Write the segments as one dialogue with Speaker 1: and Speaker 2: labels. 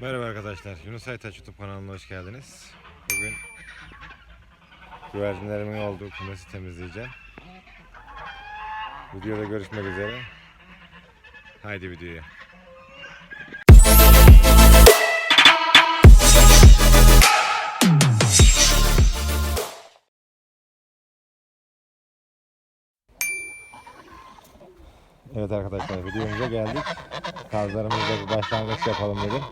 Speaker 1: Merhaba arkadaşlar. Yunus Aytaç YouTube kanalına hoş geldiniz. Bugün güvercinlerimin olduğu kümesi temizleyeceğim. Videoda görüşmek üzere. Haydi videoya. Evet arkadaşlar videomuza geldik. Kazlarımızda bir başlangıç yapalım dedim.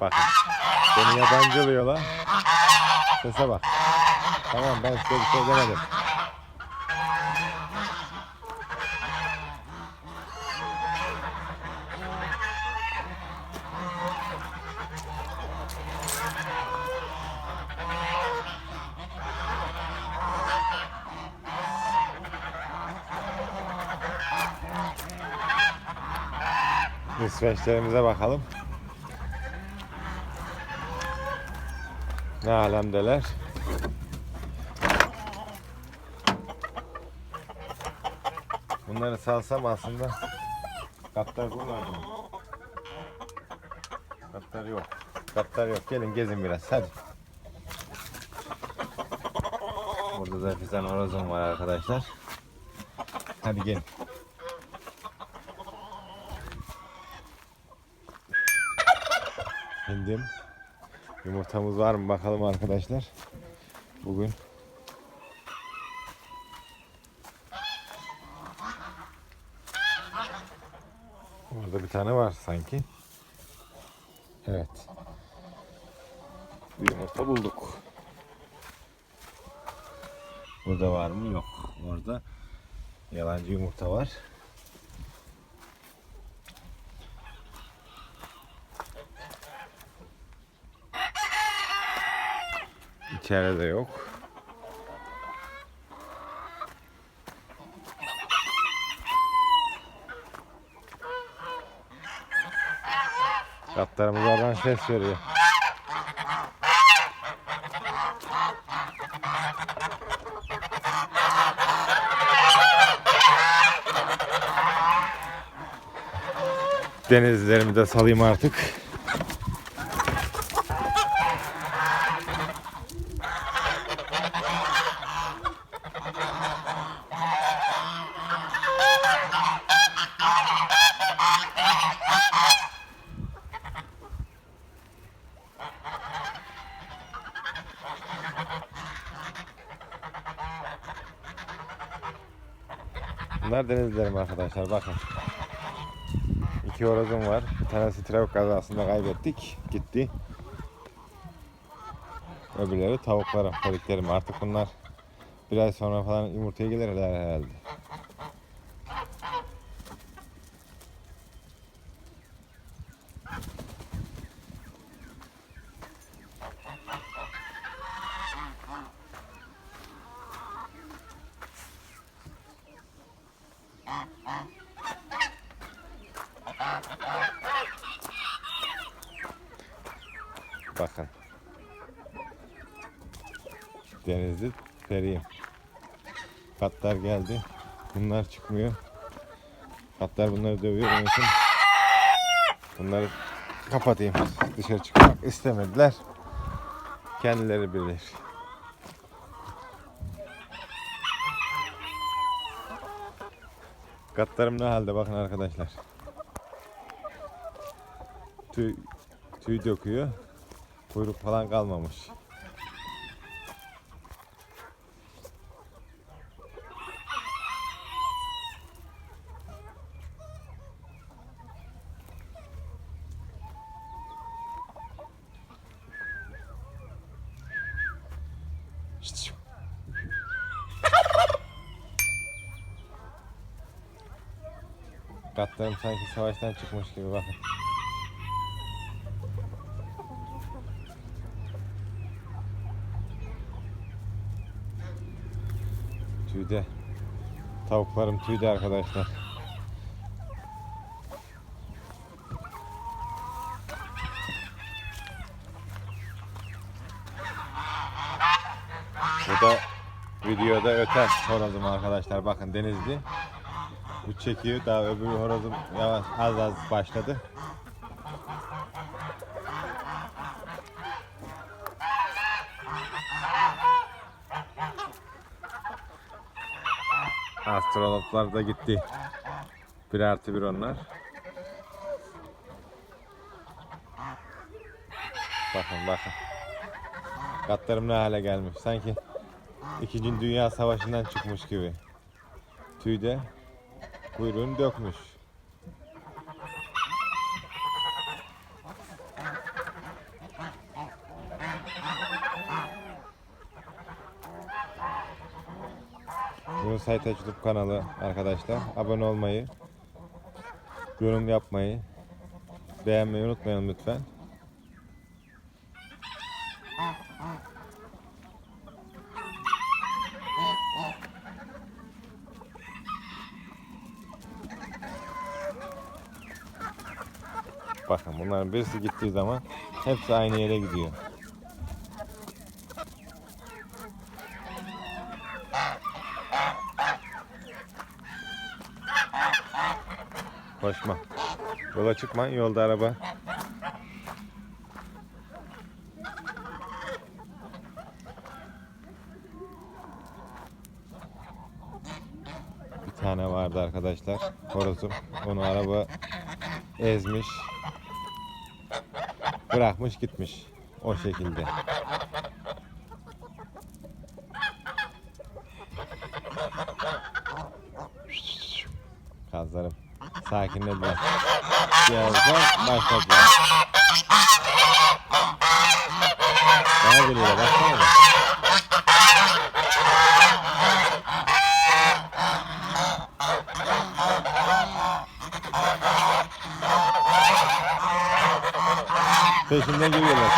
Speaker 1: Bakın. Beni yabancılıyor lan. Sese bak. Tamam ben size bir şey demedim. İsveçlerimize bakalım. Ne alemdeler. Bunları salsam aslında katlar bunlar mı? Katlar yok. Katlar yok. Gelin gezin biraz hadi. Burada da fizan orozum var arkadaşlar. Hadi gelin. İndim. Yumurtamız var mı bakalım arkadaşlar. Bugün Orada bir tane var sanki. Evet. Bir yumurta bulduk. Burada var mı? Yok. Orada yalancı yumurta var. İçeride de yok. Katlarımız oradan ses veriyor. Denizlerimi de salayım artık. Bunlar denizlerim arkadaşlar bakın. İki horozum var. Bir tanesi trafik kazasında kaybettik. Gitti. Öbürleri tavuklarım, kodiklerim. Artık bunlar bir ay sonra falan yumurtaya gelirler herhalde. Bakın. Denizli periyim. Katlar geldi. Bunlar çıkmıyor. Katlar bunları dövüyor. Onun için bunları kapatayım. Dışarı çıkmak istemediler. Kendileri bilir. Katlarım ne halde bakın arkadaşlar. Tüy, tüy döküyor. Kuyruk falan kalmamış. Katlarım sanki savaştan çıkmış gibi bakın. Tüyde. Tavuklarım tüyde arkadaşlar. Bu da videoda öten horozum arkadaşlar. Bakın denizli. Bu çekiyor. Daha öbür horozum yavaş az az başladı. Astronotlar da gitti. Bir artı bir onlar. Bakın bakın. Katlarım ne hale gelmiş. Sanki İkinci Dünya Savaşı'ndan çıkmış gibi. Tüy de kuyruğunu dökmüş. Yunus Aytaç YouTube kanalı arkadaşlar. Abone olmayı, yorum yapmayı, beğenmeyi unutmayın lütfen. Bakın bunların birisi gittiği zaman hepsi aynı yere gidiyor. Koşma. Yola çıkma. Yolda araba. Bir tane vardı arkadaşlar. Horozum. Onu araba ezmiş. Bırakmış gitmiş. O şekilde. Sakinlediler. Birazdan başladılar. Bana geliyor baksana. da. Peşimden geliyorlar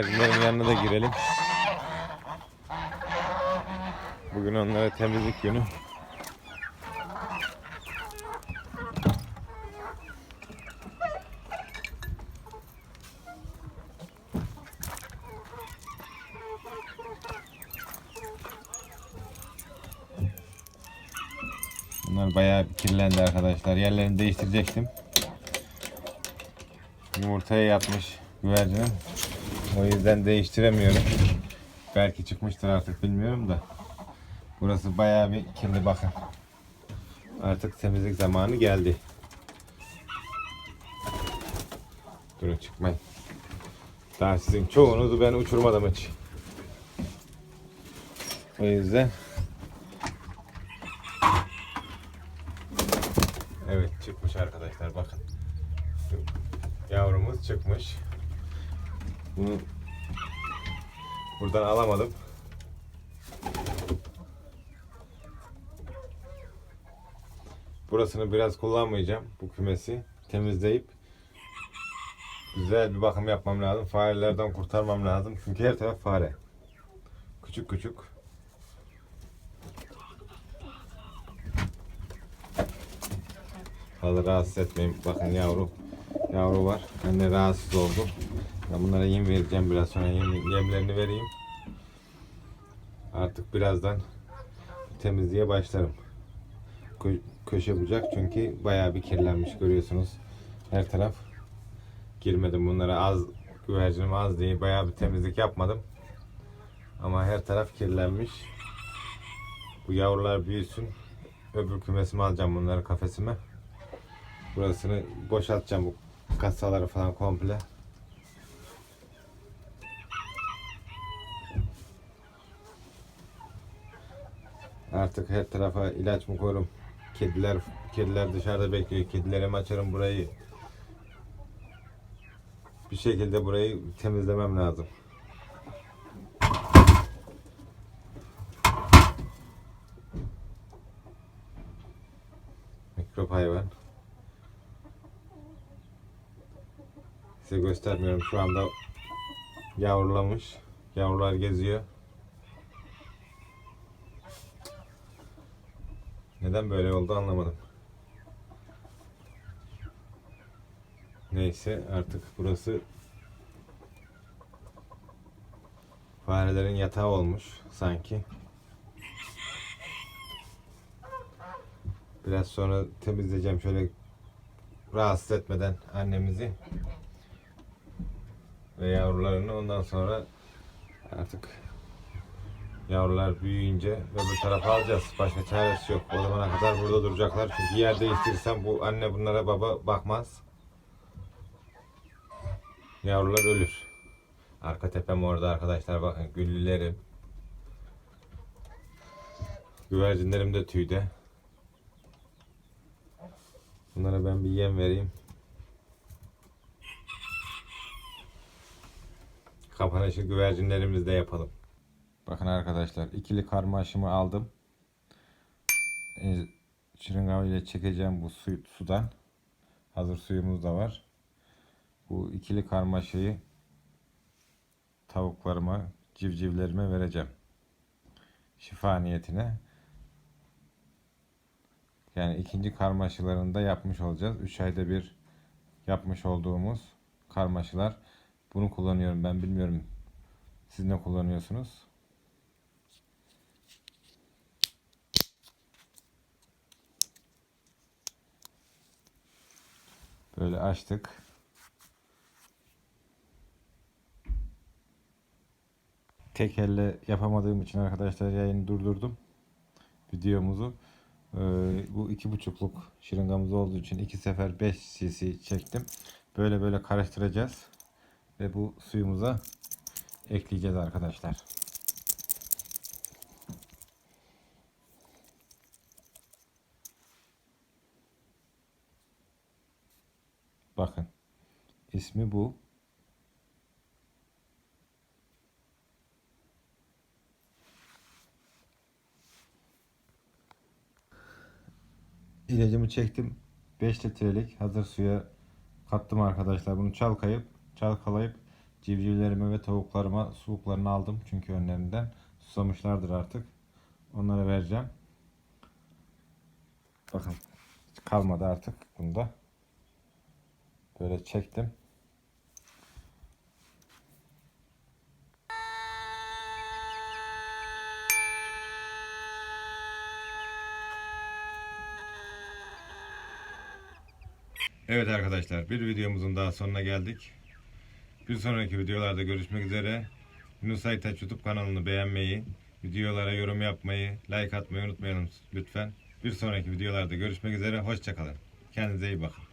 Speaker 1: peşimden. Güvercinlerin yanına da girelim. Bugün onlara temizlik günü. Bunlar bayağı kirlendi arkadaşlar. Yerlerini değiştirecektim. Yumurtaya yatmış güvercinin. O yüzden değiştiremiyorum. Belki çıkmıştır artık bilmiyorum da. Burası bayağı bir kirli bakın. Artık temizlik zamanı geldi. Durun çıkmayın. Daha sizin çoğunuzu ben uçurmadım hiç. O yüzden Evet çıkmış arkadaşlar bakın. Yavrumuz çıkmış. Bunu buradan alamadım. Burasını biraz kullanmayacağım bu kümesi. Temizleyip güzel bir bakım yapmam lazım. Farelerden kurtarmam lazım. Çünkü her taraf fare. Küçük küçük. Fazla rahatsız etmeyin. Bakın yavru yavru var. Ben de rahatsız oldum. Ben bunlara yem vereceğim biraz sonra yem, yemlerini vereyim. Artık birazdan temizliğe başlarım. Kö- köşe bucak çünkü bayağı bir kirlenmiş görüyorsunuz. Her taraf girmedim bunlara az güvercinim az diye bayağı bir temizlik yapmadım. Ama her taraf kirlenmiş. Bu yavrular büyüsün. Öbür kümesime alacağım bunları kafesime. Burasını boşaltacağım bu kasaları falan komple. Artık her tarafa ilaç mı koyarım? Kediler kediler dışarıda bekliyor. Kedilere mi açarım burayı? Bir şekilde burayı temizlemem lazım. Mikrop hayvan. Size göstermiyorum şu anda yavrulamış. Yavrular geziyor. Neden böyle oldu anlamadım. Neyse artık burası farelerin yatağı olmuş sanki. Biraz sonra temizleyeceğim şöyle rahatsız etmeden annemizi ve yavrularını. Ondan sonra artık yavrular büyüyünce öbür tarafa alacağız. Başka çaresi yok. O zamana kadar burada duracaklar. Çünkü yer değiştirirsem bu anne bunlara baba bakmaz. Yavrular ölür. Arka tepem orada arkadaşlar bakın güllülerim. Güvercinlerim de tüyde. Bunlara ben bir yem vereyim. Kapanışı güvercinlerimizde yapalım. Bakın arkadaşlar ikili karma aşımı aldım. E, ile çekeceğim bu su, sudan. Hazır suyumuz da var. Bu ikili karmaşayı tavuklarıma, civcivlerime vereceğim. Şifa niyetine. Yani ikinci karmaşalarını da yapmış olacağız. 3 ayda bir yapmış olduğumuz karmaşalar. Bunu kullanıyorum ben bilmiyorum. Siz ne kullanıyorsunuz? Böyle açtık. Tek elle yapamadığım için arkadaşlar yayını durdurdum. Videomuzu. Ee, bu iki buçukluk şırıngamız olduğu için iki sefer 5 cc çektim. Böyle böyle karıştıracağız. Ve bu suyumuza ekleyeceğiz arkadaşlar. Bakın. ismi bu. İlacımı çektim. 5 litrelik hazır suya kattım arkadaşlar. Bunu çalkayıp çalkalayıp civcivlerime ve tavuklarıma suluklarını aldım. Çünkü önlerinden susamışlardır artık. Onlara vereceğim. Bakın kalmadı artık bunda. Böyle çektim. Evet arkadaşlar bir videomuzun daha sonuna geldik. Bir sonraki videolarda görüşmek üzere. Yunus Aytaç YouTube kanalını beğenmeyi, videolara yorum yapmayı, like atmayı unutmayalım lütfen. Bir sonraki videolarda görüşmek üzere. Hoşçakalın. Kendinize iyi bakın.